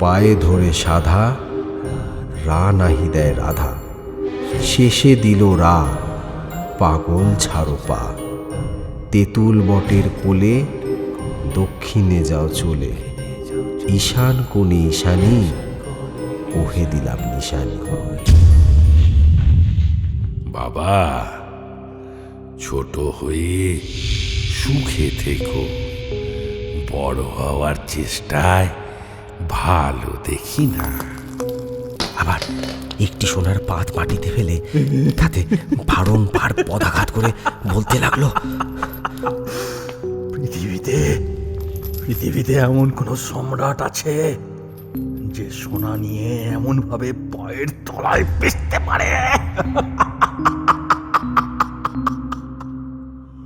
পায়ে ধরে সাধা, রা নাহি দেয় রাধা। শেষে দিল রা, পাগল ছাড়ো পা। তেঁতুল বটের কোলে, দক্ষিণে যাও চলে। ঈশান কোণে ঈশানী, ওহে দিলাম নিশানি। বাবা, ছোট হয়ে সুখে থেকো। বড় হওয়ার চেষ্টায় ভালো দেখি না। আবার একটি সোনার পাত মাটিতে ফেলে তাতে বারংবার পদাঘাত করে বলতে লাগল পৃথিবীতে পৃথিবীতে এমন কোন সম্রাট আছে যে সোনা নিয়ে এমন ভাবে পায়ের তলায় পেতে পারে?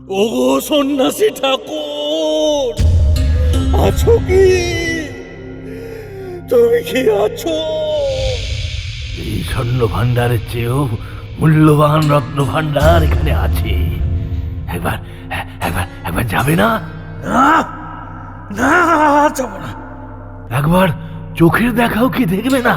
ও সন্ন্যাসী ঠাকুর আছো কি? তুমি কি আছো? এই স্বর্ণ ভান্ডারের চেয়েও মূল্যবান রত্ন ভান্ডার এখানে আছে। একবার একবার একবার যাবে না না যাব না। একবার চোখের দেখাও কি দেখবে না?